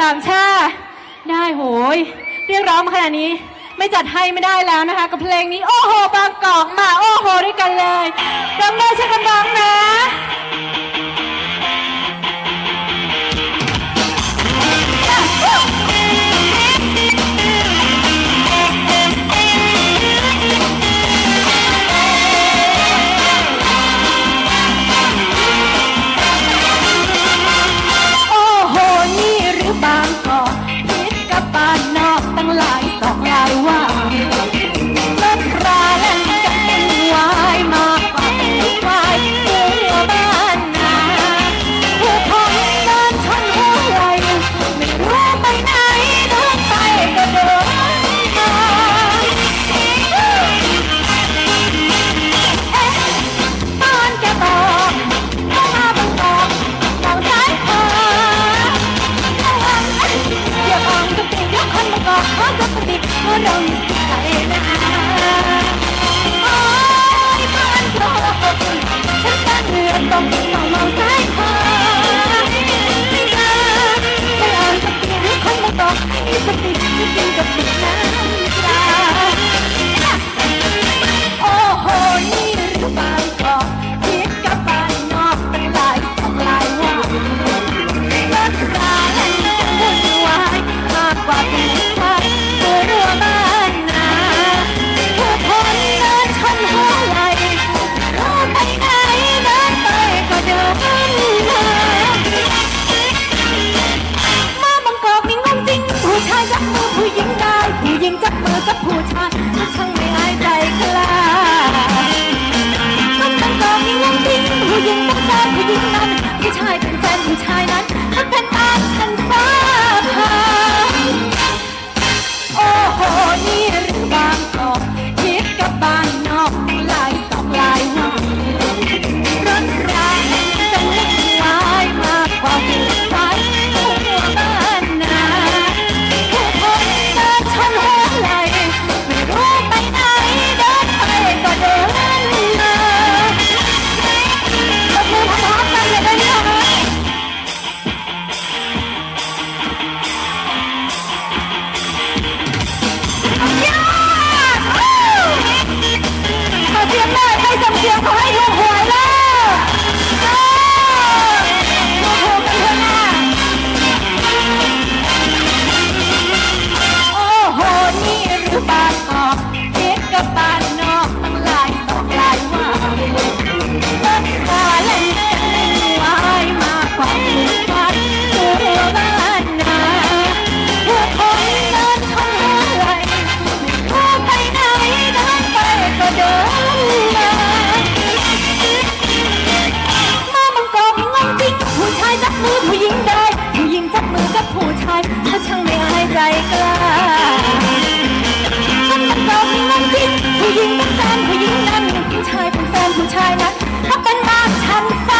สามชาได้โหย เรียกร้องมาขนาดนี้ ไม่จัดให้ไม่ได้แล้วนะคะ กับเพลงนี้ โอ้โห บางกอกมา โอ้โห ด้วยกันเลยต้องได้ใช่วยกัร้องนะ เพราะเราอยู่ที่ไทยนะคะ ผู้หญิงเป็นแฟนผู้หญิงนั้นผู้ชายเป็นแฟนผู้ชายนั้นถ้าเป็นบ้านฉันฟ้า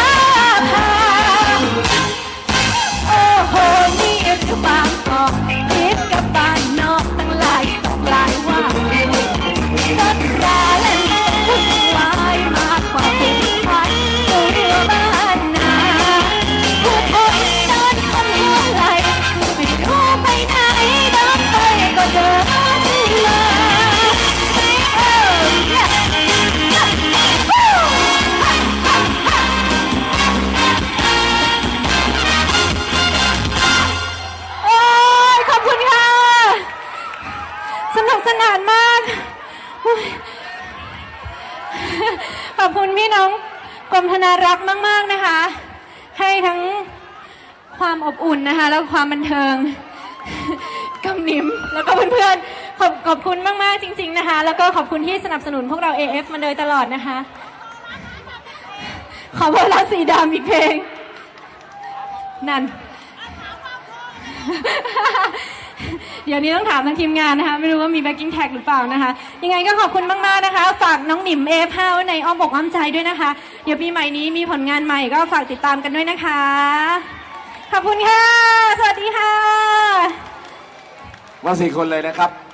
ี่น้องกรมธนารักษ์มาก ๆนะคะ ให้ทั้งความอบอุ่นนะคะ แล้วความบันเทิงกำนิมแล้วก็เพื่อนๆขอบขอบคุณมากๆจริง ๆนะคะ แล้วก็ขอบคุณที่สนับสนุนพวกเรา AF มาโดยตลอดนะคะ ขอโบราสีดำอีกเพลง นั่น เดี๋ยวนี้ต้องถามทางทีมงานนะคะ ไม่รู้ว่ามีแบ็กกิ้งแท็กหรือเปล่านะคะ ยังไงก็ขอบคุณมากๆนะคะ ฝากน้องหนิมเอฟเฮาในอ้อมอกอ้อมใจด้วยนะคะ เดี๋ยวปีใหม่นี้มีผลงานใหม่ก็ฝากติดตามกันด้วยนะคะ ขอบคุณค่ะ สวัสดีค่ะ มาสี่คนเลยนะครับ